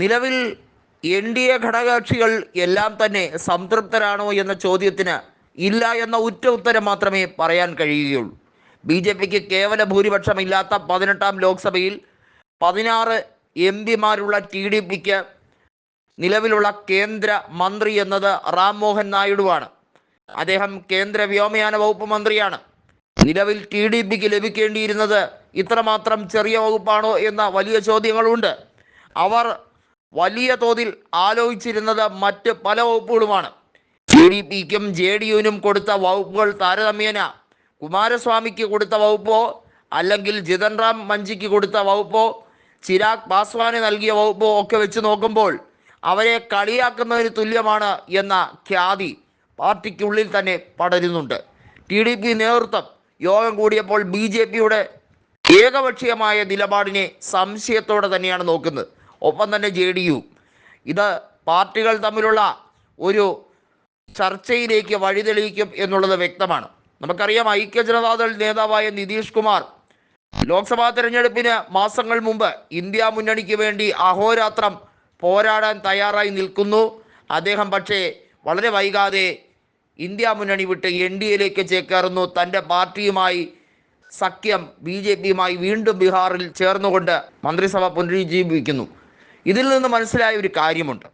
നിലവിൽ N D A ഘടകകക്ഷികൾ എല്ലാം തന്നെ സംതൃപ്തരാണോ എന്ന ചോദ്യത്തിന് ഇല്ല എന്ന ഉറ്റ ഉത്തരം മാത്രമേ പറയാൻ കഴിയുകയുള്ളൂ. ബി ജെ പിക്ക് കേവല ഭൂരിപക്ഷമില്ലാത്ത പതിനെട്ടാം ലോക്സഭയിൽ പതിനാറ് എം പിമാരുള്ള ടി ഡി പിക്ക് നിലവിലുള്ള കേന്ദ്ര മന്ത്രി എന്നത് റാം മോഹൻ നായിഡുവാണ്. അദ്ദേഹം കേന്ദ്ര വ്യോമയാന വകുപ്പ് മന്ത്രിയാണ്. നിലവിൽ ടി ഡി പിക്ക് ലഭിക്കേണ്ടിയിരുന്നത് ഇത്രമാത്രം ചെറിയ വകുപ്പാണോ എന്ന വലിയ ചോദ്യങ്ങളുണ്ട്. അവർ വലിയ തോതിൽ ആലോചിച്ചിരുന്നത് മറ്റ് പല വകുപ്പുകളുമാണ്. ടി ഡി പിക്കും ജെ ഡി യുവിനും കൊടുത്ത വകുപ്പുകൾ താരതമ്യേന കുമാരസ്വാമിക്ക് കൊടുത്ത വകുപ്പോ അല്ലെങ്കിൽ ജിതൻ റാം മഞ്ചിക്ക് കൊടുത്ത വകുപ്പോ ചിരാഗ് പാസ്വാന് നൽകിയ വകുപ്പോ ഒക്കെ വെച്ച് നോക്കുമ്പോൾ അവരെ കളിയാക്കുന്നതിന് തുല്യമാണ് എന്ന ഖ്യാതി പാർട്ടിക്കുള്ളിൽ തന്നെ പടരുന്നുണ്ട്. ടി ഡി പി നേതൃത്വം യോഗം കൂടിയപ്പോൾ ബി ജെ പിയുടെ ഏകപക്ഷീയമായ നിലപാടിനെ സംശയത്തോടെ തന്നെയാണ് നോക്കുന്നത്. ഒപ്പം തന്നെ ജെ ഡി യു. ഇത് പാർട്ടികൾ തമ്മിലുള്ള ഒരു ചർച്ചയിലേക്ക് വഴിതെളിയിക്കും എന്നുള്ളത് വ്യക്തമാണ്. നമുക്കറിയാം ഐക്യ ജനതാദൾ നേതാവായ നിതീഷ് കുമാർ ലോക്സഭാ തെരഞ്ഞെടുപ്പിന് മാസങ്ങൾ മുമ്പ് ഇന്ത്യ മുന്നണിക്ക് വേണ്ടി അഹോരാത്രം പോരാടാൻ തയ്യാറായി നിൽക്കുന്നു. അദ്ദേഹം പക്ഷേ വളരെ വൈകാതെ ഇന്ത്യ മുന്നണി വിട്ട് എൻ ഡി എയിലേക്ക് ചേക്കേറുന്നു. തന്റെ പാർട്ടിയുമായി സഖ്യം ബി ജെ പിയുമായി വീണ്ടും ബീഹാറിൽ ചേർന്നുകൊണ്ട് മന്ത്രിസഭ പുനരുജ്ജീവിക്കുന്നു. ഇതിൽ നിന്ന് മനസ്സിലായ ഒരു കാര്യമുണ്ട്.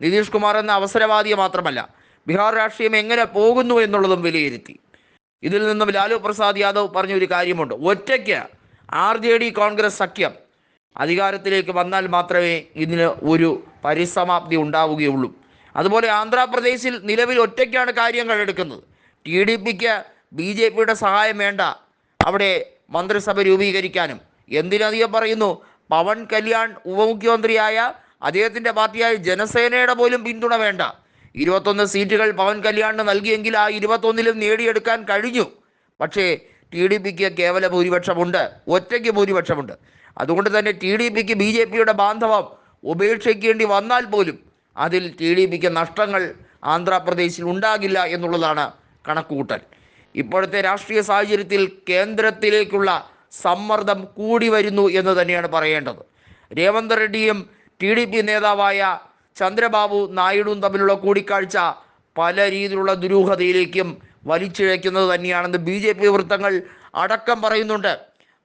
നിതീഷ് കുമാർ എന്ന അവസരവാദിയെ മാത്രമല്ല ബീഹാർ രാഷ്ട്രീയം എങ്ങനെ പോകുന്നു എന്നുള്ളതും വിലയിരുത്തി. ഇതിൽ നിന്നും ലാലു പ്രസാദ് യാദവ് പറഞ്ഞ ഒരു കാര്യമുണ്ട്. ഒറ്റയ്ക്ക് ആർ ജെ ഡി കോൺഗ്രസ് സഖ്യം അധികാരത്തിലേക്ക് വന്നാൽ മാത്രമേ ഇതിന് ഒരു പരിസമാപ്തി ഉണ്ടാവുകയുള്ളൂ. അതുപോലെ ആന്ധ്രാപ്രദേശിൽ നിലവിൽ ഒറ്റയ്ക്കാണ് കാര്യങ്ങൾ എടുക്കുന്നത്. ടി ഡി പിക്ക് ബി ജെ പിയുടെ സഹായം വേണ്ട. അവിടെ മന്ത്രിസഭ രൂപീകരിക്കാനും. എന്തിനധികം പറയുന്നു? പവൻ കല്യാൺ ഉപമുഖ്യമന്ത്രിയായ അദ്ദേഹത്തിന്റെ പാർട്ടിയായ ജനസേനയുടെ പോലും പിന്തുണ വേണ്ട. ഇരുപത്തൊന്ന് സീറ്റുകൾ പവൻ കല്യാണിന് നൽകിയെങ്കിൽ ആ ഇരുപത്തൊന്നിലും നേടിയെടുക്കാൻ കഴിഞ്ഞു. പക്ഷേ ടി ഡി പിക്ക് കേവല ഭൂരിപക്ഷമുണ്ട്. ഒറ്റയ്ക്ക് ഭൂരിപക്ഷമുണ്ട്. അതുകൊണ്ട് തന്നെ ടി ഡി പിക്ക് ബി ജെ പിയുടെ ബാന്ധവം ഉപേക്ഷിക്കേണ്ടി വന്നാൽ പോലും അതിൽ ടി ഡി പിക്ക് നഷ്ടങ്ങൾ ആന്ധ്രാപ്രദേശിൽ ഉണ്ടാകില്ല എന്നുള്ളതാണ് കണക്കുകൂട്ടൽ. ഇപ്പോഴത്തെ രാഷ്ട്രീയ സാഹചര്യത്തിൽ കേന്ദ്രത്തിലേക്കുള്ള സമ്മർദ്ദം കൂടി വരുന്നു എന്ന് തന്നെയാണ് പറയേണ്ടത്. രേവന്ത് റെഡ്ഡിയും ടി ഡി പി നേതാവായ ചന്ദ്രബാബു നായിഡുവും തമ്മിലുള്ള കൂടിക്കാഴ്ച പല രീതിയിലുള്ള ദുരൂഹതയിലേക്കും വലിച്ചിഴയ്ക്കുന്നത് തന്നെയാണെന്ന് ബി ജെ പി വൃത്തങ്ങൾ അടക്കം പറയുന്നുണ്ട്.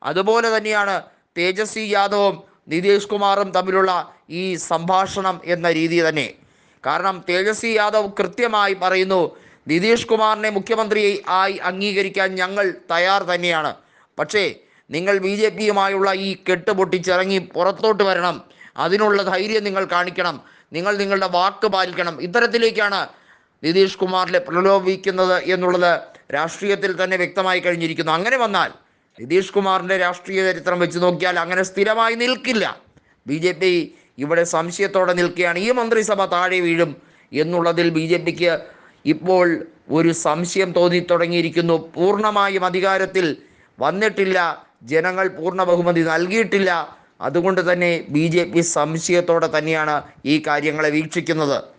അതുപോലെ തന്നെയാണ് തേജസ്വി യാദവും നിതീഷ് കുമാറും തമ്മിലുള്ള ഈ സംഭാഷണം എന്ന രീതി തന്നെ. കാരണം തേജസ്വി യാദവ് കൃത്യമായി പറയുന്നു നിതീഷ് കുമാറിനെ മുഖ്യമന്ത്രി ആയി അംഗീകരിക്കാൻ ഞങ്ങൾ തയ്യാർ തന്നെയാണ്. പക്ഷേ നിങ്ങൾ ബി ജെ പിയുമായുള്ള ഈ കെട്ട് പൊട്ടിച്ചിറങ്ങി പുറത്തോട്ട് വരണം. അതിനുള്ള ധൈര്യം നിങ്ങൾ കാണിക്കണം. നിങ്ങൾ നിങ്ങളുടെ വാക്ക് പാലിക്കണം. ഇത്തരത്തിലേക്കാണ് നിതീഷ് കുമാറിനെ പ്രലോഭിക്കുന്നത് എന്നുള്ളത് രാഷ്ട്രീയത്തിൽ തന്നെ വ്യക്തമായി കഴിഞ്ഞിരിക്കുന്നു. അങ്ങനെ വന്നാൽ നിതീഷ് കുമാറിന്റെ രാഷ്ട്രീയ ചരിത്രം വെച്ച് നോക്കിയാൽ അങ്ങനെ സ്ഥിരമായി നിൽക്കില്ല. ബി ജെ പി ഇവിടെ സംശയത്തോടെ നിൽക്കുകയാണ്. ഈ മന്ത്രിസഭ താഴെ വീഴും എന്നുള്ളതിൽ ബി ജെ പിക്ക് ഇപ്പോൾ ഒരു സംശയം തോന്നി തുടങ്ങിയിരിക്കുന്നു. പൂർണമായും അധികാരത്തിൽ വന്നിട്ടില്ല. ജനങ്ങൾ പൂർണ ബഹുമതി നൽകിയിട്ടില്ല. അതുകൊണ്ട് തന്നെ ബി ജെ പി സംശയത്തോടെ തന്നെയാണ് ഈ കാര്യങ്ങളെ വീക്ഷിക്കുന്നത്.